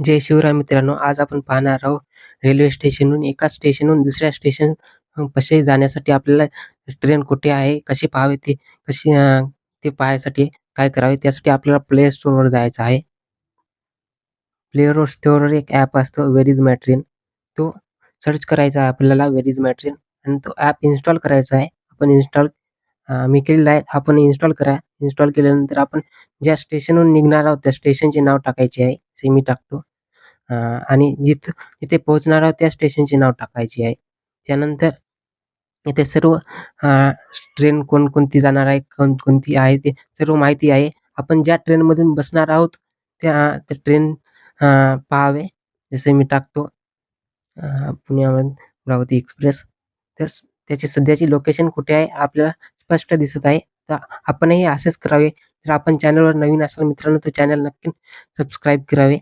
जय शिवराय मित्रांनो आज आपण पाहणार आहोत रेल्वे स्टेशनहून एका स्टेशनहून दुसऱ्या स्टेशन कसे जाण्यासाठी आपल्याला ट्रेन कुठे आहे कसे पाहावे ते कशी ते पाहायसाठी काय करावे त्यासाठी आपल्याला प्ले स्टोअरवर जायचं आहे. प्ले स्टोअरवर एक ॲप असतो वेर इज माय ट्रेन तो सर्च करायचा आहे आपल्याला वेर इज माय ट्रेन आणि तो ॲप इन्स्टॉल करायचा आहे. आपण इन्स्टॉल मी केलेला आहे आपण इन्स्टॉल करा. इन्स्टॉल केल्यानंतर आपण ज्या स्टेशनहून निघणार आहोत त्या स्टेशनचे नाव टाकायचे आहे. ते मी टाकतो. आणि जिथं जिथे पोहोचणार आहोत त्या स्टेशनचे नाव टाकायचे आहे. त्यानंतर इथे सर्व ट्रेन कोणकोणती जाणार आहे कोणकोणती आहे ते सर्व माहिती आहे. आपण ज्या ट्रेनमधून बसणार आहोत त्या ट्रेन पाहावे. जसे मी टाकतो पुण्यामध्ये पुण्यामधून अमरावती एक्सप्रेस. तर त्याची सध्याची लोकेशन कुठे आहे आपल्याला स्पष्ट दिसत आहे. तर आपणही असेच करावे. जर आपण चॅनलवर नवीन असाल मित्रांनो तर चॅनल नक्की सबस्क्राईब करावे.